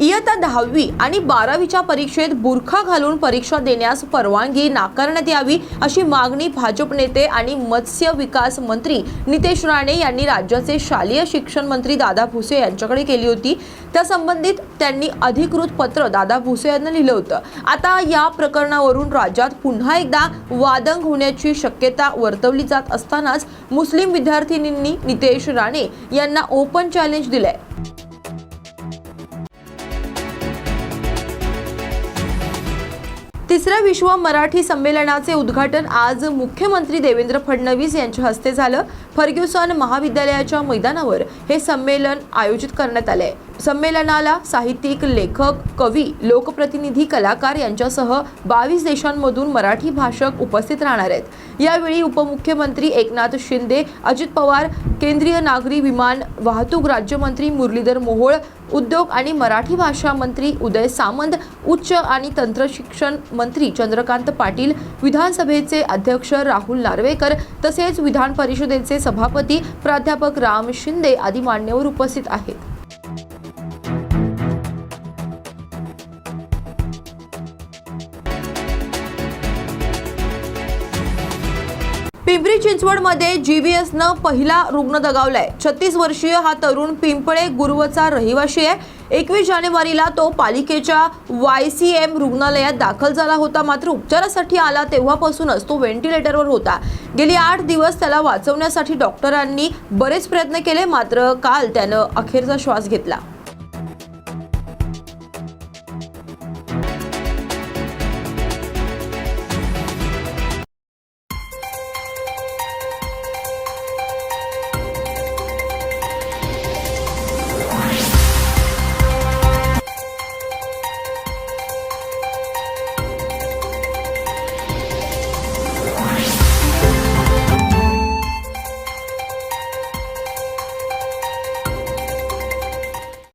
इयत्ता दहावी आणि बारावीच्या परीक्षेत बुरखा घालून परीक्षा देण्यास परवानगी नाकारण्यात यावी अशी मागणी भाजप नेते आणि मत्स्य विकास मंत्री नितेश राणे यांनी राज्याचे शालेय शिक्षण मंत्री दादा भुसे यांच्याकडे केली होती. त्या संबंधित त्यांनी अधिकृत पत्र दादा भुसे यांना लिहिलं होतं. आता या प्रकरणावरून राज्यात पुन्हा एकदा वादंग होण्याची शक्यता वर्तवली जात असतानाच मुस्लिम विद्यार्थिनींनी नितेश राणे यांना ओपन चॅलेंज दिलंय. तिसऱ्या विश्व मराठी संमेलनाचे उद्घाटन आज मुख्यमंत्री देवेंद्र फडणवीस यांच्या हस्ते झालं. फर्ग्युसन महाविद्यालयाच्या मैदानावर हे संमेलन आयोजित करण्यात आले संमेलनाला साहित्यिक लेखक कवी लोकप्रतिनिधी कलाकार यांच्यासह बावीस देशांमधून मराठी भाषक उपस्थित राहणार आहेत. यावेळी उपमुख्यमंत्री एकनाथ शिंदे अजित पवार केंद्रीय नागरी विमान वाहतूक राज्यमंत्री मुरलीधर मोहोळ उद्योग आणि मराठी भाषा मंत्री उदय सामंत उच्च आणि तंत्रशिक्षण मंत्री चंद्रकांत पाटील विधानसभेचे अध्यक्ष राहुल नार्वेकर तसेच विधान परिषदेचे सभापती प्राध्यापक राम शिंदे आदी मान्यवर उपस्थित आहेत. पिंपरी चिंचवडमध्ये जीव्हीएसनं पहिला रुग्ण दगावलाय. छत्तीस वर्षीय हा तरुण पिंपळे गुरुवचा रहिवाशी आहे. एकवीस जानेवारीला तो पालिकेच्या वाय सी एम रुग्णालयात दाखल झाला होता. मात्र उपचारासाठी आला तेव्हापासूनच तो व्हेंटिलेटरवर होता. गेली आठ दिवस त्याला वाचवण्यासाठी डॉक्टरांनी बरेच प्रयत्न केले. मात्र काल त्यानं अखेरचा श्वास घेतला.